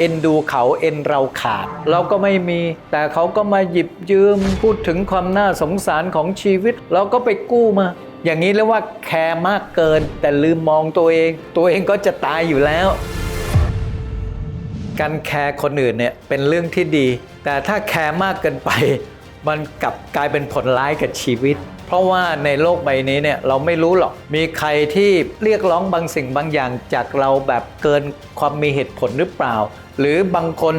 เอ็นดูเขาเอ็นเราขาด เราก็ไม่มี แต่เขาก็มาหยิบยืมพูดถึงความน่าสงสารของชีวิต เราก็ไปกู้มา อย่างนี้เรียกว่าแคร์มากเกิน แต่ลืมมองตัวเอง ตัวเองก็จะตายอยู่แล้ว การแคร์คนอื่นเนี่ยเป็นเรื่องที่ดี แต่ถ้าแคร์มากเกินไป มันกลับกลายเป็นผลร้ายกับชีวิต เพราะว่าในโลกใบนี้เนี่ยเราไม่รู้หรอกมีใครที่เรียกร้องบางสิ่งบางอย่างจากเราแบบเกินความมีเหตุผลหรือเปล่า หรือบางคน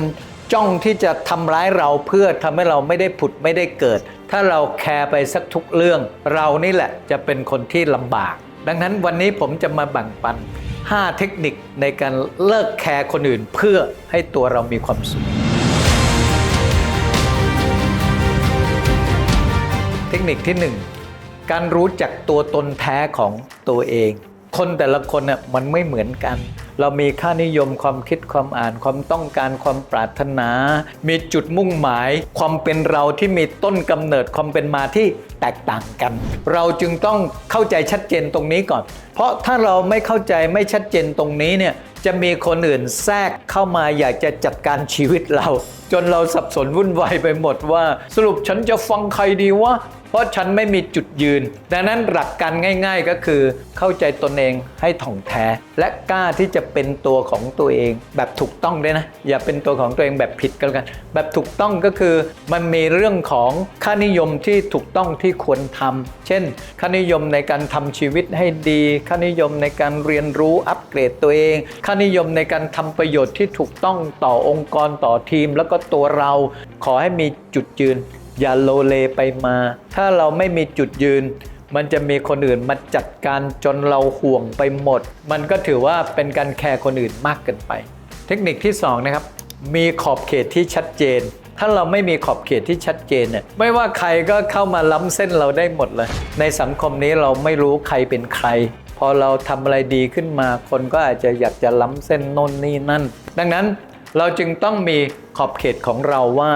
จ้องที่จะทำร้ายเราเพื่อทำให้เราไม่ได้ผุดไม่ได้เกิด ถ้าเราแคร์ไปสักทุกเรื่อง เรานี่แหละจะเป็นคนที่ลำบาก ดังนั้นวันนี้ผมจะมาแบ่งปัน 5 เทคนิคในการเลิกแคร์คนอื่นเพื่อให้ตัวเรามีความสุข เทคนิคที่ 1 การรู้จักตัวตนแท้ของตัวเอง คนแต่ละคนน่ะมันไม่เหมือนกัน เรามีค่านิยมความคิดความอ่านความต้องการความปรารถนา มีจุดมุ่งหมาย ความเป็นเราที่มีต้นกำเนิดความเป็นมาที่แตกต่างกัน เราจึงต้องเข้าใจชัดเจนตรงนี้ก่อน เพราะถ้าเราไม่เข้าใจไม่ชัดเจนตรงนี้เนี่ยจะมีคนอื่นแทรกเข้ามาอยากจะจัดการชีวิตเรา จนเราสับสนวุ่นวายไปหมดว่า สรุปฉันจะฟังใครดีวะ ราะฉันไม่มีจุดยืน ดังนั้นหลักการง่าย ๆก็คือ เข้าใจตนเองให้ถ่องแท้ และกล้าที่จะเป็นตัวของตัวเอง แบบถูกต้องด้วยนะ อย่าเป็นตัวของตัวเองแบบผิดกันแล้วกัน แบบถูกต้องก็คือมันมีเรื่องของค่านิยมที่ถูกต้องที่ควรทำเช่น ค่านิยมในการทำชีวิตให้ดี ค่านิยมในการเรียนรู้อัปเกรดตัวเอง ค่านิยมในการทำประโยชน์ที่ถูกต้องต่อองค์กรต่อทีม แล้วก็ตัวเราขอให้มีจุดยืน อย่าโลเลไปมา ถ้าเราไม่มีจุดยืน มันจะมีคนอื่นมาจัดการจนเราห่วงไปหมด มันก็ถือว่าเป็นการแคร์คนอื่นมากเกินไป เทคนิคที่สองนะครับมีขอบเขตที่ชัดเจน ถ้าเราไม่มีขอบเขตที่ชัดเจนเนี่ยไม่ว่าใครก็เข้ามาล้ำเส้นเราได้หมดเลย ในสังคมนี้เราไม่รู้ใครเป็นใคร พอเราทำอะไรดีขึ้นมา คนก็อาจจะอยากจะล้ำเส้นโน่นนี่นั่น ดังนั้นเราจึงต้องมีขอบเขตของเราว่า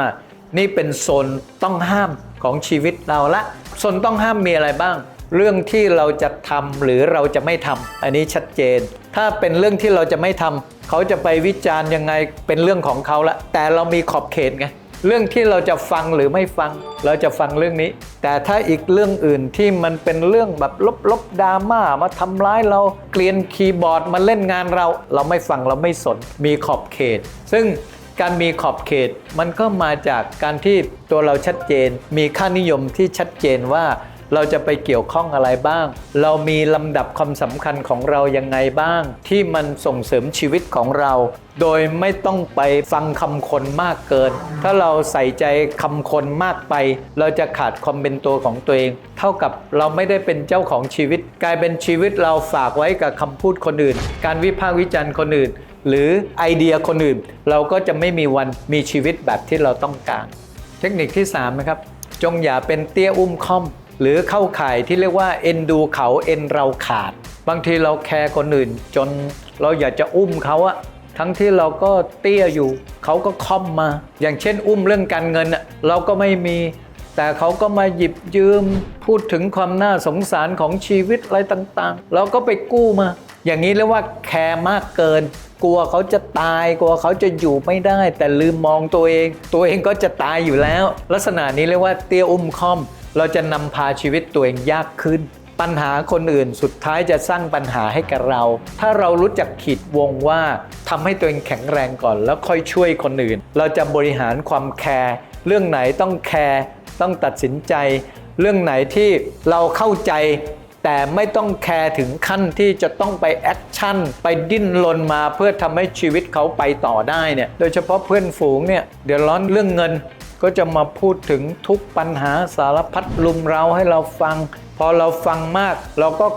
นี่เป็นโซนต้องห้ามของชีวิตเราละโซนต้องห้ามมีอะไรบ้าง เรื่องที่เราจะทำหรือเราจะไม่ทำอันนี้ชัดเจน ถ้าเป็นเรื่องที่เราจะไม่ทำเขาจะไปวิจารณ์ยังไงเป็นเรื่องของเขาละแต่เรามีขอบเขตไงเรื่องที่เราจะฟังหรือไม่ฟัง เราจะฟังเรื่องนี้ แต่ถ้าอีกเรื่องอื่นที่มันเป็นเรื่องแบบลบๆดราม่ามาทำร้ายเราเกลียนคีย์บอร์ดมาเล่นงานเรา เราไม่ฟังเราไม่สนมีขอบเขต ซึ่ง การมีขอบเขตมันก็มาจากการที่ตัวเราชัดเจน มีค่านิยมที่ชัดเจนว่าเราจะไปเกี่ยวข้องอะไรบ้าง เรามีลำดับความสำคัญของเรายังไงบ้าง ที่มันส่งเสริมชีวิตของเรา โดยไม่ต้องไปฟังคำคนมากเกิน ถ้าเราใส่ใจคำคนมากไป เราจะขาดความเป็นตัวของตัวเอง เท่ากับเราไม่ได้เป็นเจ้าของชีวิต กลายเป็นชีวิตเราฝากไว้กับคำพูดคนอื่น การวิพากษ์วิจารณ์คนอื่น หรือไอเดียคนอื่น เราก็จะไม่มีวันมีชีวิตแบบที่เราต้องการ เทคนิคที่3นะครับจงอย่าเป็นเตี้ยอุ้มค่อม หรือเข้าข่ายที่เรียกว่าเอ็นดูเขาเอ็นเราขาด บางทีเราแคร์คนอื่น จนเราอยากจะอุ้มเขาอะทั้งที่เราก็เตี้ยอยู่เขาก็ค่อมมา อย่างเช่น อุ้มเรื่องการเงินอะเราก็ไม่มี แต่เขาก็มาหยิบยืม พูดถึงความน่าสงสารของชีวิตอะไรต่างๆ เราก็ไปกู้มา อย่างนี้เรียกว่าแคร์มากเกิน กลัวเขาจะตายกลัวเขาจะอยู่ไม่ได้ แต่ลืมมองตัวเอง ตัวเองก็จะตายอยู่แล้ว ลักษณะนี้เรียกว่าเตี้ยอุ้มค่อม เราจะนำพาชีวิตตัวเองยากขึ้น ปัญหาคนอื่นสุดท้ายจะสร้างปัญหาให้กับเรา ถ้าเรารู้จักขีดวงว่าทำให้ตัวเองแข็งแรงก่อน แล้วค่อยช่วยคนอื่น เราจะบริหารความแคร์เรื่องไหนต้องแคร์ต้องตัดสินใจ เรื่องไหนที่เราเข้าใจ แต่ไม่ต้องแคร์ถึงขั้นที่จะต้องไปแอคชั่น ไปดิ้นรนมาเพื่อทำให้ชีวิตเขาไปต่อได้เนี่ยโดยเฉพาะเพื่อนฝูงเนี่ยเดือดร้อนเรื่องเงิน ก็จะมาพูดถึงทุกปัญหาสารพัดลุมเราให้เราฟัง พอเราฟังมากเราก็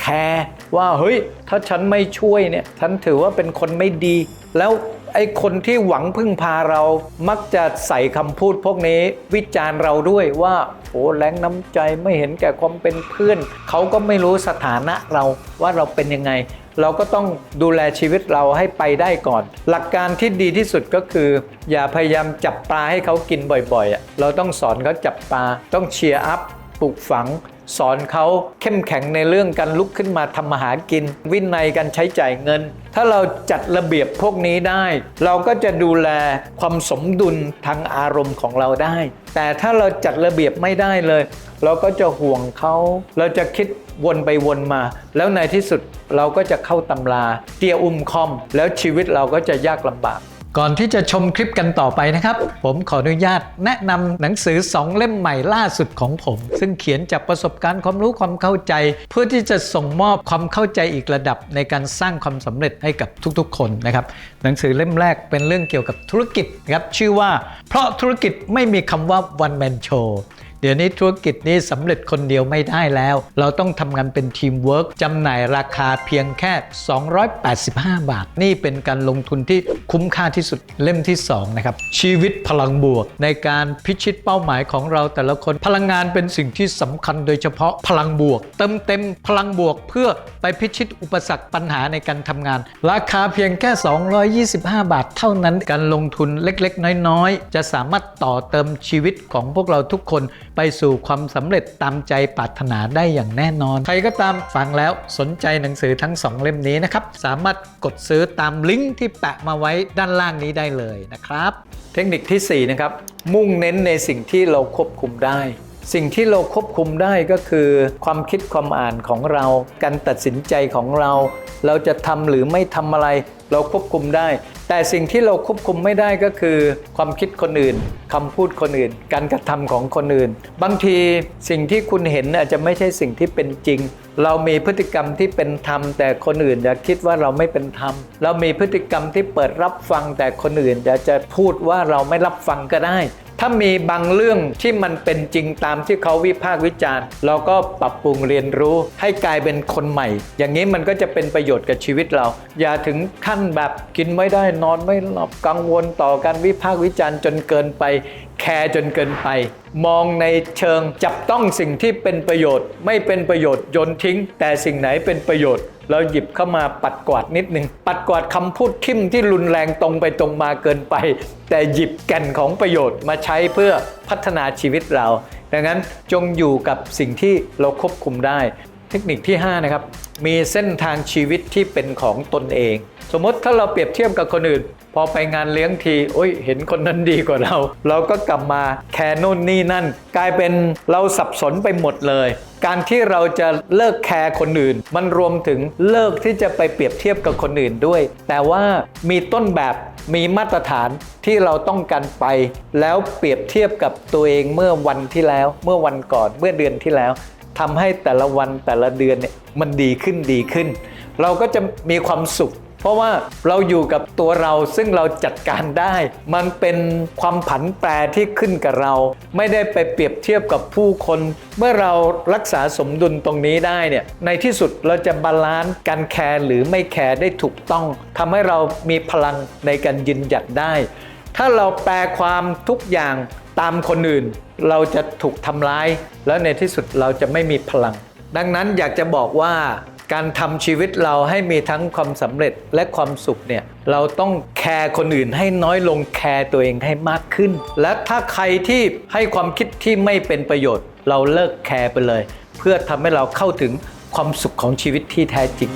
แคร์ว่าเฮ้ยถ้าฉันไม่ช่วยเนี่ยฉันถือว่าเป็นคนไม่ดีแล้ว ไอ้คนที่หวังพึ่งพาเรามักจะใส่คำพูดพวกนี้วิจารณ์เราด้วยว่าโอ้แรงน้ำใจไม่เห็นแก่ความเป็นเพื่อน เขาก็ไม่รู้สถานะเราว่าเราเป็นยังไง เราก็ต้องดูแลชีวิตเราให้ไปได้ก่อน หลักการที่ดีที่สุดก็คือ อย่าพยายามจับปลาให้เขากินบ่อยๆ เราต้องสอนเขาจับปลาต้องเชียร์อัพปลูกฝัง สอนเขาเข้มแข็งในเรื่องการลุกขึ้นมาทำมาหากิน วินัยการใช้จ่ายเงิน ถ้าเราจัดระเบียบพวกนี้ได้ เราก็จะดูแลความสมดุลทางอารมณ์ของเราได้ แต่ถ้าเราจัดระเบียบไม่ได้เลย เราก็จะห่วงเขา เราจะคิดวนไปวนมา แล้วในที่สุดเราก็จะเข้าตำราเตียอุ้มคอม แล้วชีวิตเราก็จะยากลำบาก ก่อนที่จะชมคลิปกันต่อไปนะครับ ผมขออนุญาตแนะนำหนังสือ 2 เล่มใหม่ล่าสุดของผม ซึ่งเขียนจากประสบการณ์ความรู้ความเข้าใจ เพื่อที่จะส่งมอบความเข้าใจอีกระดับในการสร้างความสำเร็จให้กับทุกๆ คนนะครับ หนังสือเล่มแรกเป็นเรื่องเกี่ยวกับธุรกิจนะครับชื่อว่า เพราะธุรกิจไม่มีคำว่า one man show เดี๋ยวนี้ธุรกิจนี้สำเร็จคนเดียวไม่ได้แล้ว เราต้องทำงานเป็นทีมเวิร์กจำหน่ายราคาเพียงแค่ 285 บาท นี่เป็นการลงทุนที่คุ้มค่าที่สุดเล่มที่2นะครับชีวิตพลังบวก ในการพิชิตเป้าหมายของเราแต่ละคนพลังงานเป็นสิ่งที่สำคัญโดยเฉพาะพลังบวก เติมเต็มพลังบวกเพื่อไปพิชิตอุปสรรคปัญหาในการทำงาน ราคาเพียงแค่ 225 บาท เท่านั้นการลงทุนเล็กๆ น้อยๆ จะสามารถต่อเติมชีวิตของพวกเราทุกคนไปสู่ความสำเร็จตามใจปรารถนาได้อย่างแน่นอน ใครก็ตามฟังแล้วสนใจหนังสือทั้ง 2 เล่มนี้นะครับ สามารถกดซื้อตามลิงก์ที่แปะมาไว้ด้านล่างนี้ได้เลยนะครับ เทคนิคทีสี่4 นะครับ มุ่งเน้นในสิ่งที่เราควบคุมได้สิ่งที่เราควบคุมได้ก็คือ ความคิดความอ่านของเรา การตัดสินใจของเรา เราจะทำหรือไม่ทำอะไร เราควบคุมได้ แต่สิ่งที่เราควบคุมไม่ได้ก็คือ ความคิดคนอื่นคำพูดคนอื่น การกระทำของคนอื่น บางทีสิ่งที่คุณเห็นอาจจะไม่ใช่สิ่งที่เป็นจริง เรามีพฤติกรรมที่เป็นธรรม แต่คนอื่นจะคิดว่าเราไม่เป็นธรรม เรามีพฤติกรรมที่เปิดรับฟังแต่คนอื่นจะจะพูดว่าเราไม่รับฟังก็ได้ ถ้ามีบางเรื่องที่มันเป็นจริงตามที่เขาวิพากษ์วิจารณ์ เราก็ปรับปรุงเรียนรู้ให้กลายเป็นคนใหม่ อย่างนี้มันก็จะเป็นประโยชน์กับชีวิตเรา อย่าถึงขั้นแบบกินไม่ได้นอนไม่หลับกังวลต่อการวิพากษ์วิจารณ์จนเกินไป แคร์จนเกินไป มองในเชิงจับต้องสิ่งที่เป็นประโยชน์ ไม่เป็นประโยชน์โยนทิ้ง แต่สิ่งไหนเป็นประโยชน์ เราหยิบเข้ามาปัดกวาดนิดหนึ่งปัดกวาดคำพูดทิ่มที่รุนแรงตรงไปตรงมาเกินไป แต่หยิบแก่นของประโยชน์มาใช้เพื่อพัฒนาชีวิตเรา ดังนั้นจงอยู่กับสิ่งที่เราควบคุมได้ เทคนิคที่ 5 นะครับ มีเส้นทางชีวิตที่เป็นของตนเอง สมมติถ้าเราเปรียบเทียบกับคนอื่น พอไปงานเลี้ยงทีโอ้ยเห็นคนนั้นดีกว่าเรา เราก็กลับมาแคร์นู่นนี่นั่น กลายเป็นเราสับสนไปหมดเลย การที่เราจะเลิกแคร์คนอื่น มันรวมถึงเลิกที่จะไปเปรียบเทียบกับคนอื่นด้วย แต่ว่ามีต้นแบบมีมาตรฐานที่เราต้องการไป แล้วเปรียบเทียบกับตัวเองเมื่อวันที่แล้ว เมื่อวันก่อนเมื่อเดือนที่แล้ว ทำให้แต่ละวันแต่ละเดือนเนี่ยมันดีขึ้นดีขึ้น เราก็จะมีความสุข เพราะว่าเราอยู่กับตัวเราซึ่งเราจัดการได้ มันเป็นความผันแปรที่ขึ้นกับเรา ไม่ได้ไปเปรียบเทียบกับผู้คน เมื่อเรารักษาสมดุลตรงนี้ได้เนี่ยในที่สุดเราจะบาลานซ์การแคร์หรือไม่แคร์ได้ถูกต้องทำให้เรามีพลังในการยืนหยัดได้ ถ้าเราแปลความทุกอย่างตามคนอื่น เราจะถูกทำร้าย แล้วในที่สุดเราจะไม่มีพลัง ดังนั้นอยากจะบอกว่าการทำชีวิตเราให้มีทั้งความสำเร็จและความสุขเนี่ยเราต้องแคร์คนอื่นให้น้อยลงแคร์ตัวเองให้มากขึ้น และถ้าใครที่ให้ความคิดที่ไม่เป็นประโยชน์ เราเลิกแคร์ไปเลย เพื่อทำให้เราเข้าถึงความสุขของชีวิตที่แท้จริง